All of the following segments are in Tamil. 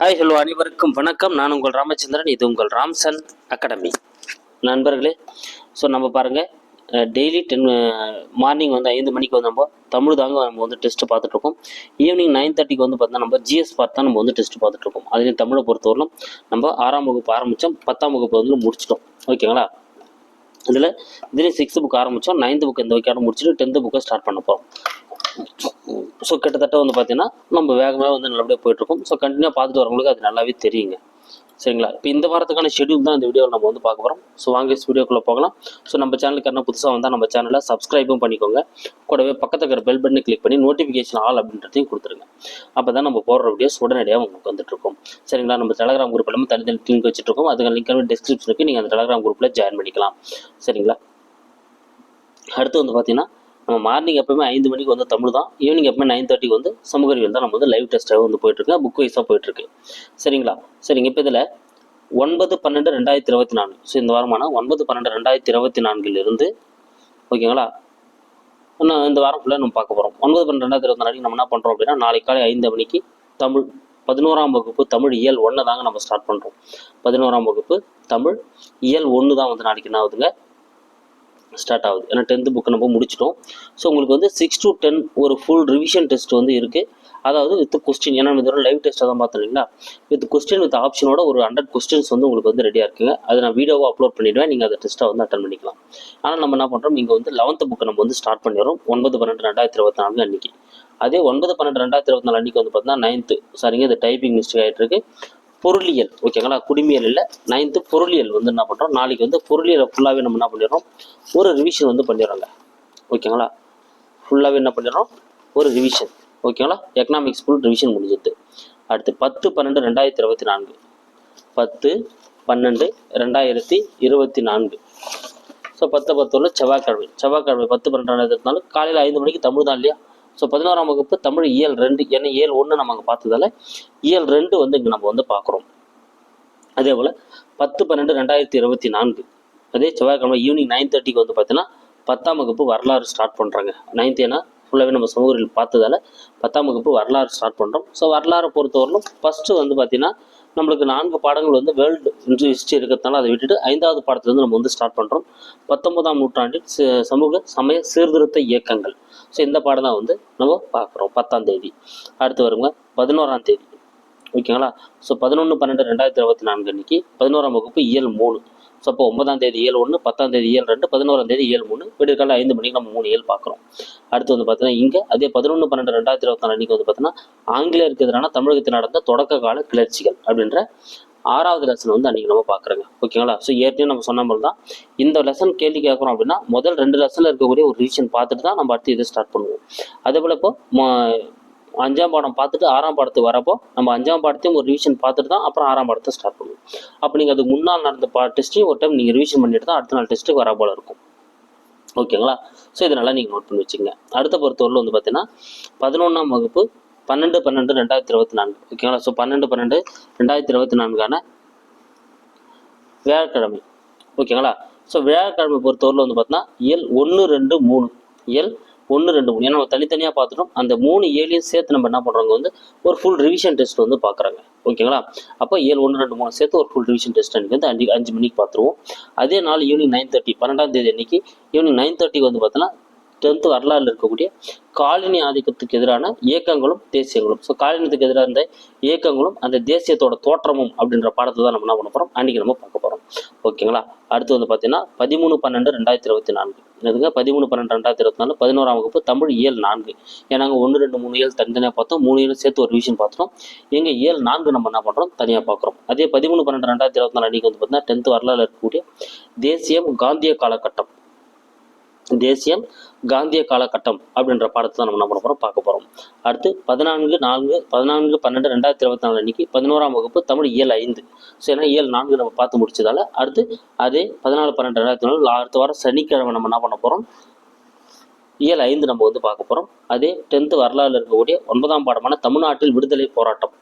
ஹாய் ஹலோ அனைவருக்கும் வணக்கம். நான் உங்கள் ராமச்சந்திரன் இது உங்கள் ராம்சன் அகாடமி. நண்பர்களே ஸோ நம்ம பாருங்கள் டெய்லி டென் மார்னிங் வந்து ஐந்து மணிக்கு வந்து நம்ம தமிழ் தாங்க நம்ம வந்து டெஸ்ட் பார்த்துட்ருக்கோம். ஈவினிங் நைன் தேர்ட்டிக்கு வந்து பார்த்தா நம்ம ஜிஎஸ் பார்த்து தான் நம்ம வந்து டெஸ்ட் பார்த்துட்ருக்கோம். அதுலேயும் தமிழை பொறுத்தவரையிலும் நம்ம ஆறாம் வகுப்பு ஆரம்பித்தோம் பத்தாம் வகுப்பு வந்து முடிச்சிட்டோம். ஓகேங்களா? இதில் இதுலேயும் சிக்ஸ்த் புக் ஆரம்பித்தோம் நைன்த் புக் இந்த வைக்காரம் முடிச்சுட்டு டென்த்து புக்கை ஸ்டார்ட் பண்ண போகிறோம் ஸோ கிட்டத்தட்ட வந்து பார்த்தீங்கன்னா நம்ம வேகமாக வந்து நல்லபடியாக போயிட்டுருக்கோம். ஸோ கண்டினியூ பார்த்துட்டு வரவங்களுக்கு அது நல்லாவே தெரியுங்க. சரிங்களா? இப்போ இந்த வாரத்துக்கான ஷெடியூல் தான் இந்த வீடியோவில் நம்ம வந்து பார்க்க போகிறோம் ஸோ வாங்க வீடியோக்குள்ளே போகலாம். ஸோ நம்ம சேனலுக்கு என்ன புதுசாக வந்தால் நம்ம சேனலை சப்ஸ்கிரைபும் பண்ணிக்கோங்க. கூடவே பக்கத்தில் இருக்கிற பெல் பட்டனை கிளிக் பண்ணி நோட்டிஃபிகேஷன் ஆல் அப்படின்றதையும் கொடுத்துருங்க. அப்போ தான் நம்ம போடுற வீடியோஸ் உடனடியாக உங்களுக்கு வந்துட்டுருக்கோம் சரிங்களா? நம்ம டெலகிராம் குரூப் எல்லாமே தனித்தனி லிங்க் வச்சுருக்கோம் அதுக்கு லிங்க் டிஸ்கிரிப்ஷனுக்கு நீங்கள் அந்த டெலகிராம் குரூப்பில் ஜாயின் பண்ணிக்கலாம். சரிங்களா? அடுத்து வந்து பார்த்தீங்கன்னா நம்ம மார்னிங் எப்பவுமே ஐந்து மணிக்கு வந்து தமிழ் தான். ஈவினிங் எப்பவுமே நைன் தேர்ட்டிக்கு வந்து சமூக அறிவியல் தான் நம்ம வந்து லைவ் டெஸ்ட்டாக வந்து போயிட்டுருக்கு புக் வைஸாக போயிட்டுருக்கு சரிங்களா? சரிங்க. இப்போ இதில் ஒன்பது பன்னெண்டு ரெண்டாயிரத்தி இருபத்தி நான்கு. ஸோ இந்த வாரமான ஒன்பது பன்னெண்டு ரெண்டாயிரத்தி இருபத்தி நான்கிலிருந்து ஓகேங்களா? இன்னும் இந்த வாரம் ஃபுல்லாக நம்ம பார்க்க போகிறோம் ஒன்பது பன்னெண்டு ரெண்டாயிரத்தி இருபத்தி நாளைக்கு நம்ம என்ன பண்ணுறோம் அப்படின்னா நாளைக்கு காலை ஐந்து மணிக்கு தமிழ் பதினோராம் வகுப்பு தமிழ் இயல் ஒன்று தாங்க நம்ம ஸ்டார்ட் பண்ணுறோம் பதினோராம் வகுப்பு தமிழ் இயல் ஒன்று தான் வந்து நாளைக்கு என்ன ஆகுதுங்க? ஸ்டார்ட் ஆகுது. ஏன்னா டென்த்து புக்கு நம்ம முடிச்சிட்டோம். ஸோ உங்களுக்கு வந்து சிக்ஸ் டு டென் ஒரு ஃபுல் ரிவிஷன் டெஸ்ட் வந்து இருக்குது அதாவது வித் கொஸ்டின் ஏன்னா இதோட லைவ் டெஸ்ட்டாக தான் பார்த்தோம் இல்லைங்களா? வித் கொஸ்டின் வித் ஆப்ஷனோட ஒரு ஹண்ட்ரட் கொஸ்டின்ஸ் வந்து உங்களுக்கு வந்து ரெடியாக இருக்குங்க. அதை நான் வீடியோவாக அப்லோட் பண்ணிவிடுவேன் நீங்கள் அதை டெஸ்ட்டாக வந்து அட்டன் பண்ணிக்கலாம். ஆனால் நம்ம என்ன பண்ணுறோம் இங்கே வந்து லெவன்த்து புக்கு நம்ம வந்து ஸ்டார்ட் பண்ணிடுறோம். ஒன்பது பன்னெண்டு ரெண்டாயிரத்தி இருபத்தி நாலு அன்றைக்கி அதே ஒன்பது பன்னெண்டு ரெண்டாயிரத்தி இருபத்தி நாலு அன்றைக்கி வந்து பார்த்தீங்கன்னா நைன்த்து சரிங்க இது டைப்பிங் மிஸ்டேக் ஆகிட்டு இருக்கு. பொருளியல் ஓகேங்களா? குடிமியல் இல்லை. நைன்த்து பொருளியல் வந்து என்ன பண்ணுறோம் நாளைக்கு வந்து பொருளியலை ஃபுல்லாகவே நம்ம என்ன பண்ணிடுறோம்? ஒரு ரிவிஷன் வந்து பண்ணிடுறோங்க. ஓகேங்களா? ஃபுல்லாகவே என்ன பண்ணிடுறோம்? ஒரு ரிவிஷன் ஓகேங்களா? எக்கனாமிக்ஸ் ஃபுல் ரிவிஷன் முடிஞ்சது அடுத்து பத்து பன்னெண்டு ரெண்டாயிரத்தி இருபத்தி நான்கு. பத்து பன்னெண்டு ரெண்டாயிரத்தி இருபத்தி நான்கு. ஸோ பத்து பத்தொன்று செவ்வாய்க்கிழமை. செவ்வாய்க்கிழமை பத்து பன்னெண்டு ரெண்டாயிரத்தி நாலு காலையில் ஐந்து மணிக்கு தமிழ் தான் இல்லையா? ஸோ பதினோராம் வகுப்பு தமிழ் இயல் ரெண்டு ஏன்னா இயல் ஒன்று நம்ம அங்கே பார்த்ததால இயல் ரெண்டு வந்து இங்கே நம்ம வந்து பார்க்குறோம். அதே போல் பத்து பன்னெண்டு ரெண்டாயிரத்தி இருபத்தி நான்கு அதே செவ்வாய்க்கிழமை ஈவினிங் நைன் தேர்ட்டிக்கு வந்து பார்த்தீங்கன்னா பத்தாம் வகுப்பு வரலாறு ஸ்டார்ட் பண்ணுறாங்க நைன்த் ஏன்னா ஃபுல்லாகவே நம்ம சமூகத்தில் பார்த்ததால பத்தாம் வகுப்பு வரலாறு ஸ்டார்ட் பண்ணுறோம் ஸோ வரலாறை பொறுத்தவரையிலும் ஃபஸ்ட்டு வந்து பார்த்தீங்கன்னா நம்மளுக்கு நான்கு பாடங்கள் வந்து வேர்ல்டு ஹிஸ்ட்ரி இருக்கிறதுனால அதை விட்டுட்டு ஐந்தாவது பாடத்துலேருந்து நம்ம வந்து ஸ்டார்ட் பண்ணுறோம் பத்தொன்பதாம் நூற்றாண்டில் ச- சமூக சமய சீர்திருத்த இயக்கங்கள். ஸோ இந்த பாடம் தான் வந்து நம்ம பார்க்குறோம் பத்தாம் தேதி. அடுத்து வருங்க பதினோராம் தேதி. ஓகேங்களா? ஸோ பதினொன்று பன்னெண்டு ரெண்டாயிரத்தி இருபத்தி நான்கு அன்னைக்கு பதினோராம் வகுப்பு இயல் மூணு. ஸோ அப்போ ஒன்பதாம் தேதி இயல் ஒன்று பத்தாம் தேதி இயல் ரெண்டு பதினோராம் தேதி இயல் மூணு விடுக்கால ஐந்து மணிக்கு நம்ம மூணு இயல் பார்க்குறோம் அடுத்து வந்து பார்த்தீங்கன்னா இங்கே அதே பதினொன்று பன்னெண்டு ரெண்டாயிரத்தி இருபத்தி நாலு அன்னைக்கு வந்து பார்த்தீங்கன்னா ஆங்கிலேயருக்கு எதிரான தமிழகத்தில் நடந்த தொடக்க கால கிளர்ச்சிகள் அப்படின்ற ஆறாவது லெசன் வந்து அன்றைக்கி நம்ம பார்க்குறோங்க ஓகேங்களா ஸோ ஏற்கனவே நம்ம சொன்ன மாதிரி தான் இந்த லெசன் கேள்வி கேட்குறோம் அப்படின்னா முதல் ரெண்டு லெசனில் இருக்கக்கூடிய ஒரு ரிவிஷன் பார்த்துட்டு தான் நம்ம அடுத்து இதை ஸ்டார்ட் பண்ணுவோம். அதே போல் இப்போ ம- அஞ்சாம் பாடம் பார்த்துட்டு ஆறாம் பாடத்துக்கு வரப்போ நம்ம அஞ்சாம் பாடத்தையும் ஒரு ரிவிஷன் பார்த்துட்டு தான் அப்புறம் ஆறாம் பாடத்தை ஸ்டார்ட் பண்ணுவோம். அப்போ நீங்கள் அதுக்கு முன்னால் நடந்த பா டெஸ்ட்டையும் ஒரு டைம் நீங்கள் ரிவிஷன் பண்ணிட்டு தான் அடுத்த நாள் டெஸ்ட்டுக்கு வர போல இருக்கும். ஓகேங்களா? ஸோ இதனால நீங்கள் நோட் பண்ணி வச்சுங்க அடுத்த பொறுத்தவரையில் வந்து பார்த்தீங்கன்னா பதினொன்றாம் வகுப்பு பன்னெண்டு பன்னெண்டு ரெண்டாயிரத்தி இருபத்தி நான்கு. ஓகேங்களா? ஸோ பன்னெண்டு பன்னெண்டு ரெண்டாயிரத்தி இருபத்தி நான்கான வியாழக்கிழமை. ஓகேங்களா? ஸோ வியாழக்கிழமை பொறுத்தவரையில் வந்து பார்த்தீங்கன்னா எல் ஒன்று ரெண்டு மூணு. இயல் ஒன்று ரெண்டு மூணு. ஏன்னா நம்ம தனித்தனியாக பார்த்துட்டோம். அந்த மூணு ஏழையும் சேர்த்து நம்ம என்ன பண்ணுறவங்க வந்து ஒரு ஃபுல் ரிவிஷன் டெஸ்ட் வந்து பார்க்குறாங்க. ஓகேங்களா? அப்போ ஏழு ஒன்று ரெண்டு மூணு சேர்த்து ஒரு ஃபுல் ரிவிஷன் டெஸ்ட் அன்றைக்கி வந்து அஞ்சு அஞ்சு மணிக்கு பார்த்துருவோம். அதே நாள் ஈவினிங் நைன் தேர்ட்டி பன்னெண்டாம் தேதி அன்னைக்கு ஈவினிங் நைன் தேர்ட்டிக்கு வந்து பார்த்தோன்னா டென்த்து வரலாறுல இருக்கக்கூடிய காலனி ஆதிக்கத்துக்கு எதிரான இயக்கங்களும் தேசியங்களும். ஸோ காலனியத்துக்கு எதிராக இருந்த இயக்கங்களும் அந்த தேசியத்தோட தோற்றமும் அப்படின்ற பாடத்தை தான் நம்ம என்ன பண்ண போகிறோம் அன்றைக்கி நம்ம பார்க்க போகிறோம் ஓகேங்களா? அடுத்து வந்து பார்த்தீங்கன்னா பதிமூணு பன்னெண்டு ரெண்டாயிரத்தி இருபத்தி நான்கு. எதுங்க பதிமூணு பன்னெண்டு ரெண்டாயிரத்தி இருபத்தி நாலு பதினோராம் வகுப்பு தமிழ் இயல் நான்கு. ஏன்னா நாங்கள் ஒன்று ரெண்டு மூணு இயல் தனித்தனியாக பார்த்தோம். மூணு இயல் சேர்த்து ஒரு விஷயம் பார்த்தோம் எங்கள் இயல் நான்கு நம்ம என்ன பண்ணுறோம் தனியாக பார்க்குறோம். அதே பதிமூணு பன்னெண்டு ரெண்டாயிரத்தி இருபத்தி நாலு அன்றைக்கி வந்து பார்த்தீங்கன்னா டென்த்து வரலாறு இருக்கக்கூடிய தேசியம் காந்திய காலகட்டம். தேசியம் காந்திய காலகட்டம் அப்படின்ற பாடத்தை தான் நம்ம என்ன பண்ண போகிறோம் பார்க்க போகிறோம் அடுத்து பதினான்கு நான்கு பதினான்கு பன்னெண்டு ரெண்டாயிரத்தி இருபத்தி நாலு அன்னைக்கு பதினோராம் வகுப்பு தமிழ் இயல் ஐந்து. ஸோ ஏன்னா இயல் நான்கு நம்ம பார்த்து முடிச்சதால அடுத்து அதே பதினாலு பன்னெண்டு ரெண்டாயிரத்தி நாலு அடுத்த வாரம் சனிக்கிழமை நம்ம என்ன பண்ண போகிறோம் இயல் ஐந்து நம்ம வந்து பார்க்க போகிறோம் அதே டென்த்து வரலாறு இருக்கக்கூடிய ஒன்பதாம் பாடமான தமிழ்நாட்டில் விடுதலை போராட்டம்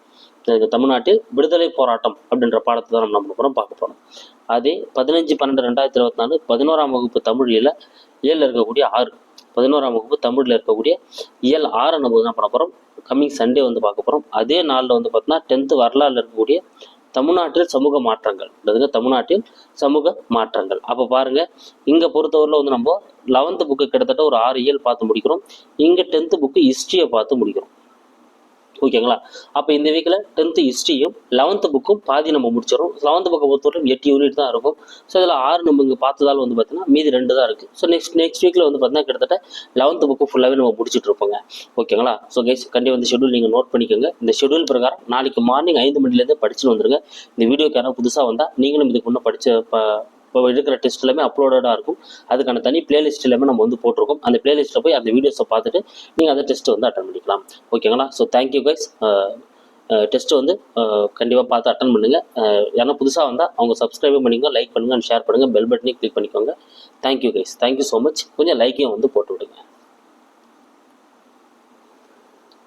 தமிழ்நாட்டில் விடுதலை போராட்டம் அப்படின்ற பாடத்தை தான் நம்ம நம்ம பார்க்க போகிறோம் அதே பதினஞ்சு பன்னெண்டு ரெண்டாயிரத்தி இருபத்தி நாலு பதினோராம் வகுப்பு தமிழில் ஏழில் இருக்கக்கூடிய ஆறு. பதினோராம் வகுப்பு தமிழில் இருக்கக்கூடிய இயல் ஆறை நம்ம என்ன பண்ண போகிறோம் கம்மிங் சண்டே வந்து பார்க்க போகிறோம் அதே நாளில் வந்து பார்த்தோன்னா டென்த்து வரலாறுல இருக்கக்கூடிய தமிழ்நாட்டில் சமூக மாற்றங்கள். அதாவது தமிழ்நாட்டில் சமூக மாற்றங்கள். அப்போ பாருங்க இங்கே பொறுத்தவரையில் வந்து நம்ம லெவன்த்து புக்கு கிட்டத்தட்ட ஒரு ஆறு இயல் பார்த்து முடிக்கிறோம். இங்கே டென்த்து புக்கு ஹிஸ்ட்ரியை பார்த்து முடிக்கிறோம். ஓகேங்களா அப்போ இந்த வீக்கில் டென்த்து ஹிஸ்ட்ரியும் லெவன்த்து புக்கும் பாதி நம்ம முடிச்சிடும் லெவன்த்து புக்கை பொறுத்தவரைக்கும் எட்டு யூனிட் தான் இருக்கும். ஸோ இதில் ஆறு நம்ம இங்கே பார்த்ததால் வந்து பார்த்தீங்கன்னா மீதி ரெண்டு தான் இருக்குது ஸோ நெக்ஸ்ட் நெக்ஸ்ட் வீக்கில் வந்து பார்த்தீங்கன்னா கிட்டத்தட்ட லெவன்த்து புக்கு ஃபுல்லாகவே நம்ம முடிச்சுட்டு இருப்போங்க. ஓகேங்களா ஸோ கைஸ் கண்டிப்பாக இந்த ஷெடியூல் நீங்கள் நோட் பண்ணிக்கோங்க. இந்த ஷெடியூல் பிரகாரம் நாளைக்கு மார்னிங் ஐந்து மணிலேருந்து படிச்சுட்டு வந்துருங்க. இந்த வீடியோக்கு யாராவது புதுசாக வந்தால் நீங்களும் இதுக்கு முன்னே படித்த இப்போ இருக்கிற டெஸ்ட் எல்லாமே அப்லோடடாக இருக்கும். அதுக்கான தனி பிளேலிஸ்ட் எல்லாமே நம்ம வந்து போட்டிருக்கோம். அந்த பிளேலிஸ்ட்டில் போய் அந்த வீடியோஸை பார்த்துட்டு நீங்கள் அந்த டெஸ்ட்டு வந்து அட்டன் பண்ணிக்கலாம். ஓகேங்களா ஸோ தேங்க்யூ கைஸ் டெஸ்ட்டு வந்து கண்டிப்பாக பார்த்து அட்டன் பண்ணுங்கள் யாரா புதுசாக வந்தால் அவங்க சப்ஸ்கிரைபும் பண்ணிக்கோங்க லைக் பண்ணுங்கள் அண்ட் ஷேர் பண்ணுங்கள் பெல் பட்டனையும் கிளிக் பண்ணிக்கோங்க. Thank you guys thank you so much கொஞ்சம் லைக்கையும் வந்து போட்டு விடுங்க.